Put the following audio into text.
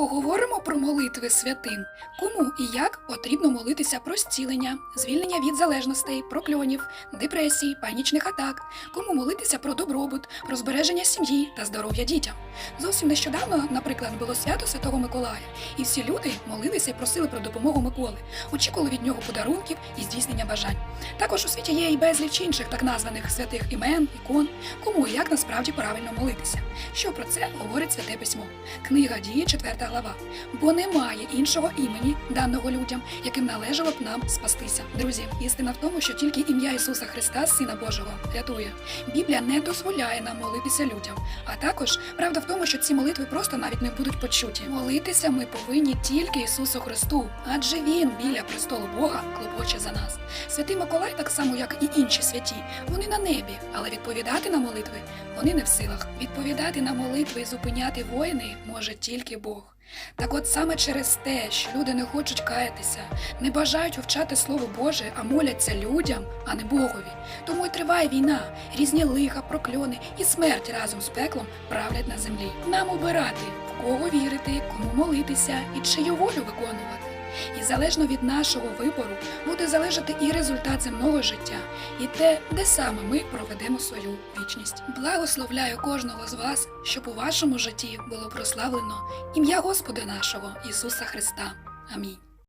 Поговоримо про молитви святим. Кому і як потрібно молитися про зцілення, звільнення від залежностей, прокльонів, депресій, панічних атак, кому молитися про добробут, про збереження сім'ї та здоров'я дітям. Зовсім нещодавно, наприклад, було свято Святого Миколая, і всі люди молилися і просили про допомогу Миколи, очікували від нього подарунків і здійснення бажань. Також у світі є і безліч інших так названих святих імен, ікон, кому і як насправді правильно молитися. Що про це говорить святе письмо? Книга дії, 4 глава. Бо немає іншого імені, даного людям, яким належало б нам спастися. Друзі, істина в тому, що тільки ім'я Ісуса Христа, Сина Божого, рятує. Біблія не дозволяє нам молитися людям. А також правда в тому, що ці молитви просто навіть не будуть почуті. Молитися ми повинні тільки Ісусу Христу, адже Він біля престолу Бога клопоче за нас. Святий Миколай, так само як і інші святі, вони на небі, але відповідати на молитви вони не в силах. Відповідати на молитви і зупиняти воїни може тільки Бог. Так от саме через те, що люди не хочуть каятися, не бажають вивчати Слово Боже, а моляться людям, а не Богові. Тому й триває війна, різні лиха, прокльони і смерть разом з пеклом правлять на землі. Нам обирати, в кого вірити, кому молитися і чию волю виконувати. І залежно від нашого вибору буде залежати і результат земного життя, і те, де саме ми проведемо свою вічність. Благословляю кожного з вас, щоб у вашому житті було прославлено ім'я Господа нашого Ісуса Христа. Амінь.